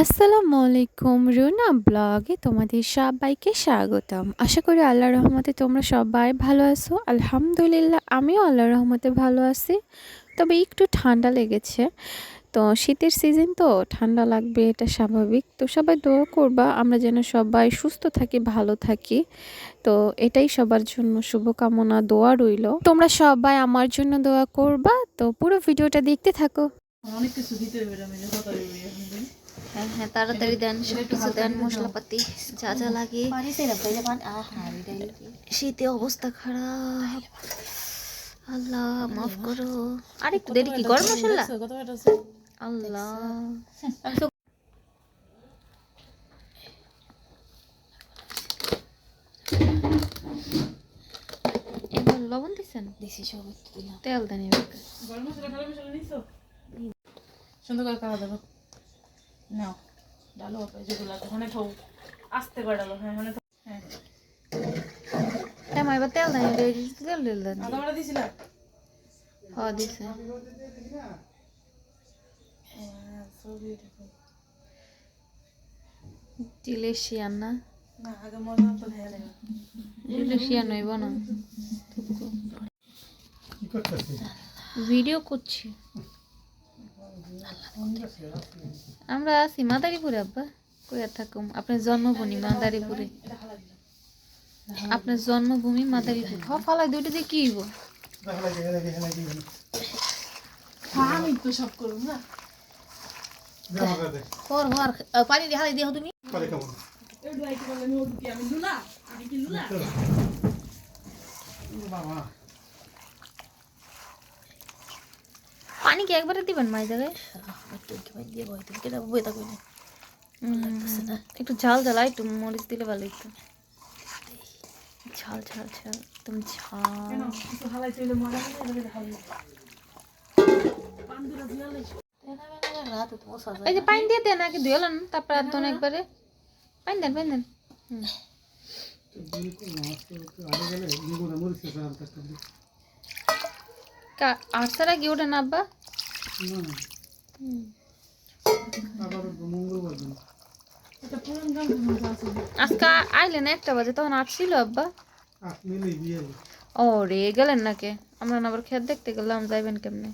আসসালামু আলাইকুম রুনা ব্লগে তোমাদের সবাইকে স্বাগতম। আশা করি আল্লাহ রহমতে তোমরা সবাই ভালো আছো। আলহামদুলিল্লাহ, আমিও আল্লাহ রহমতে ভালো আছি। তবে একটু ঠান্ডা লেগেছে। তো শীতের সিজন তো, ঠান্ডা লাগবে, এটা স্বাভাবিক। তো সবাই দোয়া করবা, আমরা যেন সবাই সুস্থ থাকি, ভালো থাকি। তো এটাই সবার জন্য শুভকামনা, দোয়া রইল। তোমরা সবাই আমার জন্য দোয়া করবা। তো পুরো ভিডিওটা দেখতে থাকো। অনেক কিছু দিতে হবে আমি যত এখন হ্যাঁ হ্যাঁ তাড়াতাড়ি দেন সব কিছু দেন মশলাপাতি যা যা লাগে। শীতে অবস্থা খারাপ। আল্লাহ মাফ করো। আর একটু দেরি কি গরম মশলা? আল্লাহ। এবার লবণ দিছেন? দিছি সব তেল দেন এবার। গরম মশলা গরম মশলা নিছো? সুন্দর করে খাওয়া দেবো নাও। ডালো যেগুলো ওখানে থাও আস্তে করে ডালো হ্যাঁ ওখানে হ্যাঁ। হ্যাঁ এবার তেল দেন তেল হ্যাঁ দিছে সবই দেখো ডিলেশিয়ান না? না আগে মজা তো ডিলেশিয়ান হইব না। ভিডিও করছি। আমরা আছি মাদারীপুরে আব্বা। কইয়া থাকুম? আপনার জন্মভূমি মাদারীপুরে। আপনার জন্মভূমি মাদারীপুর। হ ফালাই দুইটা দিয়ে কি হইব? আমি তো সব করব না। কর হর পানি দিয়ে হালাই দিও তুমি। এই লাইট বলে আমি লুলা আমি কি লুলা? পানি কি একবারে দিবেন মাই জায়গায়? একটু দিয়ে বই তুমি কেটে বই থাকবে না? একটু ঝাল ঝাল একটু মরিচ দিলে ভালো একটু ঝাল ঝাল ঝাল একদম ঝাল। এই যে পানি দিয়ে দেন আগে ধুয়েলেন তারপর আর দেন একবারে। পানি দেন পানি দেন। আসার আগে ওটা না আব্বা। আজকে আ- আইলেন একটা বাজে তখন আসছিল আব্বা। ও রে গেলেন নাকি? আমরা না আবার খেত দেখতে গেলাম যাইবেন কেমনে?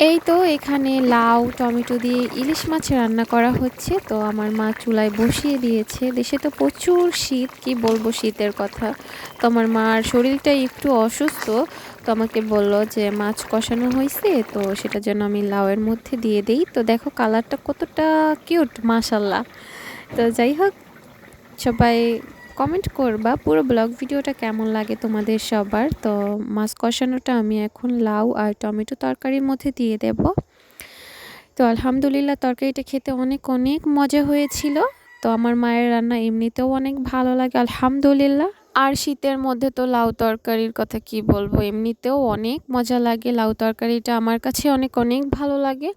এই তো এখানে লাউ, টমেটো দিয়ে ইলিশ মাছ রান্না করা হচ্ছে। তো আমার মা চুলায় বসিয়ে দিয়েছে। দেশে তো প্রচুর শীত, কি বলব শীতের কথা। তো আমার মার শরীরটা একটু অসুস্থ। তো আমাকে বলল যে, মাছ কষানো হয়েছে, তো সেটা যেন আমি লাউয়ের মধ্যে দিয়ে দিই। তো দেখো কালারটা কতটা কিউট মাশাল্লাহ তো যাই হোক, সবাই কমেন্ট করবা, পুরো ব্লগ ভিডিওটা কেমন লাগে তোমাদের সবার? তো মাছ কষানোটা আমি এখন লাউ আর টমেটো তরকারির মধ্যে দিয়ে দেব। তো আলহামদুলিল্লাহ, তরকারিটা খেতে অনেক অনেক মজা হয়েছিল। তো আমার মায়ের রান্না এমনিতেও অনেক ভালো লাগে, আলহামদুলিল্লাহ। আর শীতের মধ্যে তো লাউ তরকারির কথা কি বলব? এমনিতেও অনেক মজা লাগে, লাউ তরকারিটা আমার কাছে অনেক অনেক ভালো লাগে।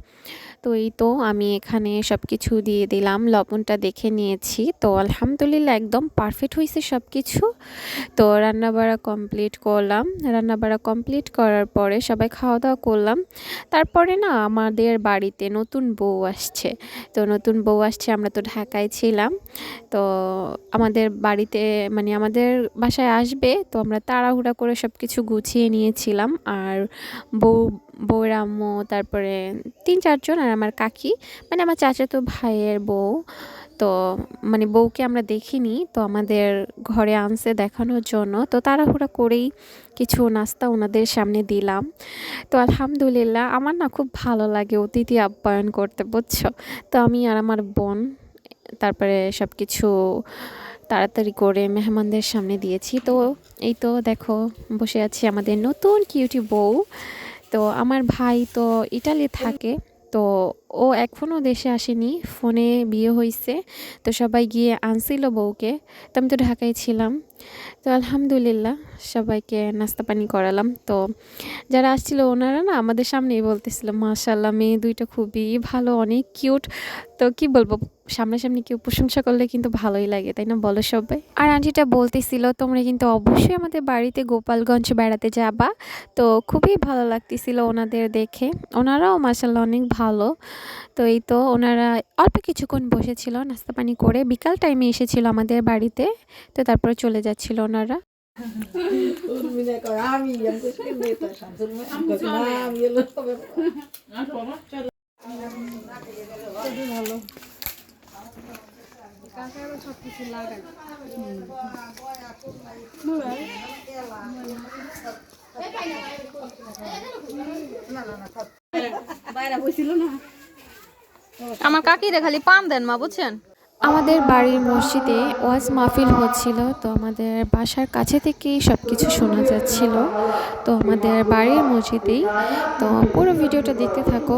তো এই তো আমি এখানে সব কিছু দিয়ে দিলাম, লবণটা দেখে নিয়েছি। তো আলহামদুলিল্লাহ একদম পারফেক্ট হয়েছে সব কিছু তো রান্নাবাড়া কমপ্লিট করলাম। রান্নাবাড়া কমপ্লিট করার পরে সবাই খাওয়া দাওয়া করলাম। তারপরে না আমাদের বাড়িতে নতুন বউ আসছে। তো নতুন বউ আসছে, আমরা তো ঢাকায় ছিলাম। তো আমাদের বাড়িতে মানে আমাদের বাসায় আসবে, তো আমরা তাড়াহুড়া করে সব কিছু গুছিয়ে নিয়েছিলাম। আর বউ বউয়ের আম্মু তারপরে তিন চারজন আর আমার কাকি। মানে আমার চাচাতো ভাইয়ের বউ। তো মানে বউকে আমরা দেখিনি। তো আমাদের ঘরে আনছে দেখানোর জন্য। তো তাড়াহুড়া করেই কিছু নাস্তা ওনাদের সামনে দিলাম। তো আলহামদুলিল্লাহ, আমার না খুব ভালো লাগে অতিথি আপ্যায়ন করতে, বুঝছ? তো আমি আর আমার বোন, তারপরে সব কিছু তাড়াতাড়ি করে মেহমানদের সামনে দিয়েছি। তো এই তো দেখো, বসে আছি আমাদের নতুন কিউটি বউ। তো আমার ভাই তো ইটালি থাকে। তো ও এখনও দেশে আসেনি, ফোনে বিয়ে হয়েছে তো সবাই গিয়ে আনছিল বউকে। তো আমি তো ঢাকায় ছিলাম। তো আলহামদুলিল্লাহ সবাইকে নাস্তা পানি করালাম। তো যারা আসছিল ওনারা না আমাদের সামনেই বলতেছিল মাশাল্লাহ মেয়ে দুইটা খুবই ভালো, অনেক কিউট। তো কি বলব, সামনাসামনি কেউ প্রশংসা করলে কিন্তু ভালোই লাগে, তাই না বলো সবাই? আর আন্টিটা বলতেছিল, তোমরা কিন্তু অবশ্যই আমাদের বাড়িতে গোপালগঞ্জ বেড়াতে যাবা। তো খুবই ভালো লাগতেছিল ওনাদের দেখে। ওনারাও মাসাল্লাহ অনেক ভালো। তো এই তো ওনারা অল্প কিছুক্ষণ বসেছিল, নাস্তা পানি করে। বিকাল টাইমে এসেছিল আমাদের বাড়িতে। তো তারপরে চলে যাচ্ছিল ওনারা। আমার কাকিরে খালি পান দেন মা বুঝছেন? আমাদের বাড়ির মসজিদে ওয়াজ মাহফিল হচ্ছিল, তো আমাদের বাসার কাছে থেকেই সব কিছু শোনা যাচ্ছিল। তো আমাদের বাড়ির মসজিদেই, তো পুরো ভিডিওটা দেখতে থাকো।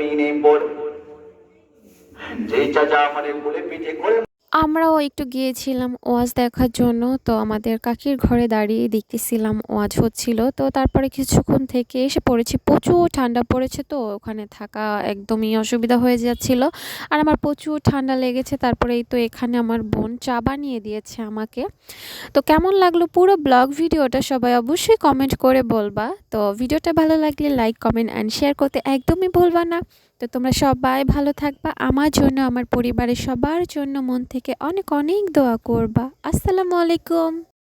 জমিনে পড়ে। যে চাচা আমাদের বলে পিঠে করে আমরাও একটু গিয়েছিলাম ওয়াজ দেখার জন্য, তো আমাদের কাকির ঘরে দাঁড়িয়ে দেখতেছিলাম ওয়াজ হচ্ছিল। তো তারপরে কিছুক্ষণ থেকে এসে পড়েছি, প্রচুর ঠান্ডা পড়েছে তো, ওখানে থাকা একদমই অসুবিধা হয়ে যাচ্ছিল। আর আমার প্রচুর ঠান্ডা লেগেছে, তারপরে এই তো এখানে আমার বোন চা বানিয়ে দিয়েছে আমাকে। তো কেমন লাগল পুরো ব্লগ ভিডিওটা সবাই অবশ্যই কমেন্ট করে বলবা। তো ভিডিওটা ভালো লাগলে লাইক কমেন্ট অ্যান্ড শেয়ার করতে একদমই ভুলবা না। তো তোমরা সবাই ভালো থাকবা। আমার জন্য, আমার পরিবারের সবার জন্য মন থেকে অনেক অনেক দোয়া করবা। আসসালামু আলাইকুম।